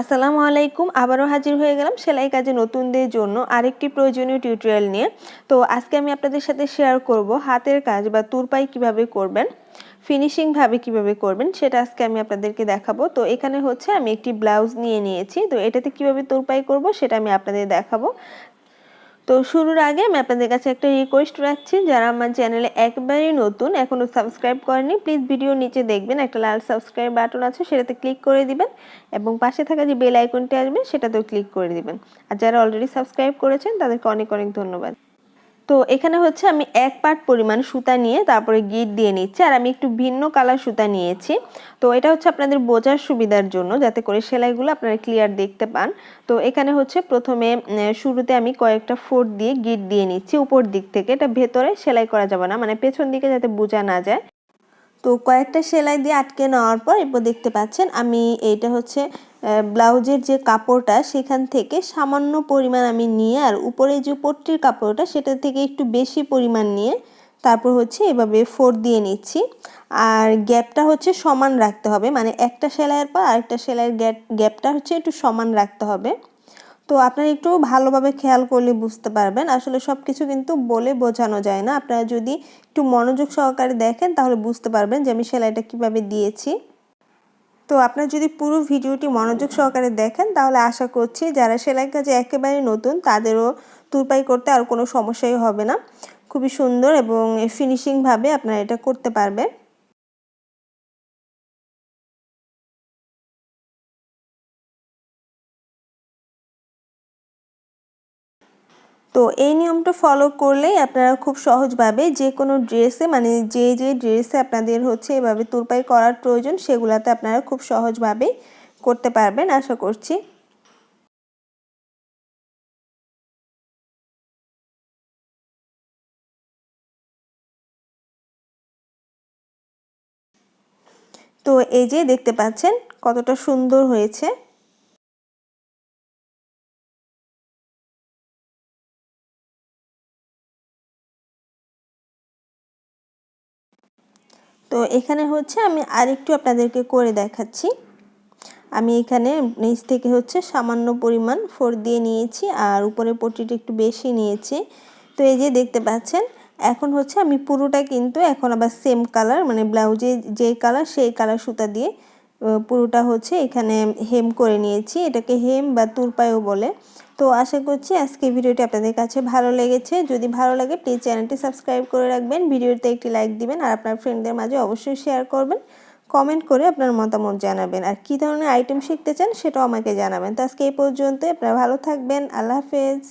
আসসালামু আলাইকুম, আবারও হাজির হয়ে গেলাম সেলাই কাজে নতুনদের জন্য আরেকটি প্রয়োজনীয় টিউটোরিয়াল নিয়ে। তো আজকে আমি আপনাদের সাথে শেয়ার করব হাতের কাজ বা তুরপাই কীভাবে করবেন ফিনিশিংভাবে কীভাবে করবেন, সেটা আজকে আমি আপনাদেরকে দেখাবো। তো এখানে হচ্ছে আমি একটি ব্লাউজ নিয়ে নিয়েছি, তো এটাতে কীভাবে তোরপাই করব সেটা আমি আপনাদের দেখাবো। তো শুরুর আগে আমি আপনাদের কাছে একটা রিকোয়েস্ট রাখছি। যারা আমার চ্যানেলে একবারই নতুন এখনও সাবস্ক্রাইব করেনি প্লিজ ভিডিও নিচে দেখবেন, একটা লাল সাবস্ক্রাইব বাটন আছে, সেটাতে ক্লিক করে দিবেন এবং পাশে থাকা যে বেল আইকনটি আসবে, সেটাতেও ক্লিক করে দিবেন। আর যারা অলরেডি সাবস্ক্রাইব করেছেন, তাদেরকে অনেক অনেক ধন্যবাদ। তো এখানে হচ্ছে আমি এক পাট পরিমাণ সুতা নিয়ে তারপরে গিট দিয়ে নিচ্ছি আর আমি একটু ভিন্ন কালার সুতা নিয়েছি। তো এটা হচ্ছে আপনাদের বোঝার সুবিধার জন্য যাতে করে সেলাইগুলো আপনারা ক্লিয়ার দেখতে পান। তো এখানে হচ্ছে প্রথমে শুরুতে আমি কয়েকটা ফোট দিয়ে গিট দিয়ে নিচ্ছি উপর দিক থেকে। এটা ভেতরে সেলাই করা যাবে না মানে পেছন দিকে যাতে বোঝা না যায়। তো কয়েকটা সেলাই দিয়ে আটকে নেওয়ার পর এরপর দেখতে পাচ্ছেন আমি এইটা হচ্ছে ব্লাউজের যে কাপড়টা সেখান থেকে সামান্য পরিমাণ আমি নিয়ে আর উপরে যে পট্টির কাপড়টা সেটা থেকে একটু বেশি পরিমাণ নিয়ে তারপর হচ্ছে এভাবে ফোর দিয়ে নিচ্ছি। আর গ্যাপটা হচ্ছে সমান রাখতে হবে মানে একটা সেলাইয়ের পর আরেকটা সেলাইয়ের গ্যাপটা হচ্ছে একটু সমান রাখতে হবে। তো আপনারা একটু ভালোভাবে খেয়াল করলে বুঝতে পারবেন, আসলে সব কিছু কিন্তু বলে বোঝানো যায় না। আপনারা যদি একটু মনোযোগ সহকারে দেখেন তাহলে বুঝতে পারবেন যে আমি সেলাইটা কীভাবে দিয়েছি। তো আপনার যদি পুরো ভিডিওটি মনোযোগ সহকারে দেখেন, তাহলে আশা করছি যারা সেলাই কাজে একেবারে নতুন, তাদেরও তুরপাই করতে আর কোনো সমস্যাই হবে না। খুবই সুন্দর এবং ফিনিশিংভাবে আপনারা এটা করতে পারবেন। তো এই নিয়মটা ফলো করলেই আপনারা খুব সহজভাবে যে কোনো ড্রেসে মানে যে যে ড্রেসে আপনাদের হচ্ছে এভাবে তুরপাই করার প্রয়োজন, সেগুলাতে আপনারা খুব সহজভাবে করতে পারবেন, আশা করছি। তো এই যে দেখতে পাচ্ছেন কতটা সুন্দর হয়েছে। তো এখানে হচ্ছে আমি আরেকটু আপনাদেরকে করে দেখাচ্ছি। আমি এখানে নিচ থেকে হচ্ছে সামান্য পরিমাণ ফোর দিয়ে নিয়েছি আর উপরে পটিটা একটু বেশি নিয়েছি। তো এই যে দেখতে পাচ্ছেন, এখন হচ্ছে আমি পুরোটা কিন্তু এখন আবার সেম কালার মানে ব্লাউজে যে কালার সেই কালার সুতা দিয়ে পুরোটা হচ্ছে এখানে হেম করে নিয়েছি। এটাকে হেম বা তুরপায়ও বলে। তো আশা করছি আজকে ভিডিওটি আপনাদের কাছে ভালো লেগেছে। যদি ভালো লাগে প্লিজ চ্যানেলটি সাবস্ক্রাইব করে রাখবেন, ভিডিওতে একটি লাইক দিবেন, আর আপনার ফ্রেন্ডদের মাঝে অবশ্যই শেয়ার করবেন কমেন্ট করে আপনার মতামত জানাবেন। আর কী ধরনের আইটেম শিখতে চান, সেটাও আমাকে জানাবেন। তো আজকে এই পর্যন্ত আপনারা ভালো থাকবেন, আল্লাহ হাফেজ।